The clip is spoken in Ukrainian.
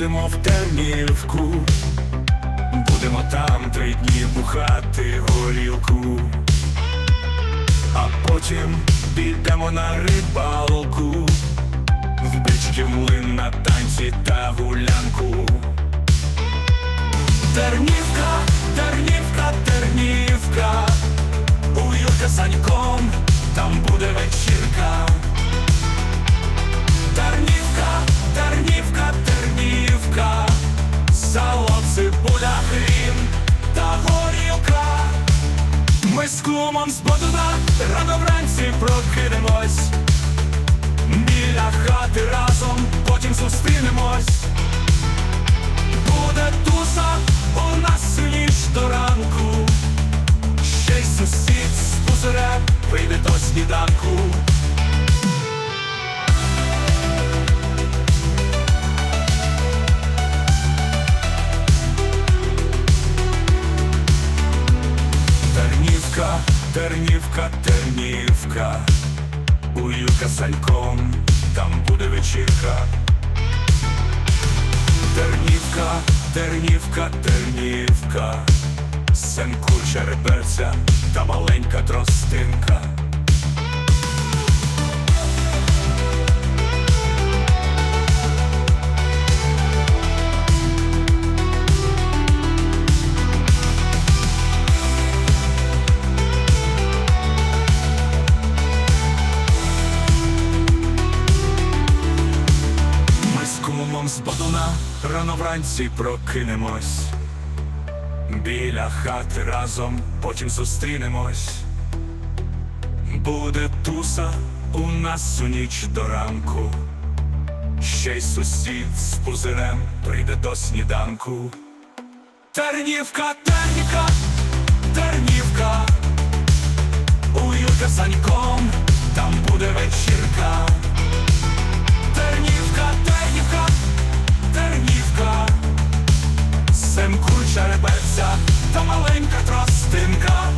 Їдемо в Тернівку, будемо там три дні бухати горілку, а потім підемо на рибалку, в бички млин на танці та гулянку. Тернівка, Тернівка, Тернівка, у Юрка Саньком, там буде вечірка. Цибуля, та горілка. Ми з кумом з Бодуна рано вранці прокинемось. Біля хати разом потім зустрінемось. Буде туса у нас ніч до ранку. Ще й сусід з пузирем прийде до сніданку. Тернівка, Тернівка, у Юка Сальком, там буде вечірка. Тернівка, Тернівка, Тернівка, Сенку черепеця та маленька тростинка. З кумом з Бодуна рано вранці прокинемось. Біля хати разом потім зустрінемось. Буде туса у нас у ніч до ранку. Ще й сусід з пузирем прийде до сніданку. Тернівка, Тернівка, Тернівка, черепиця та маленька тростинка.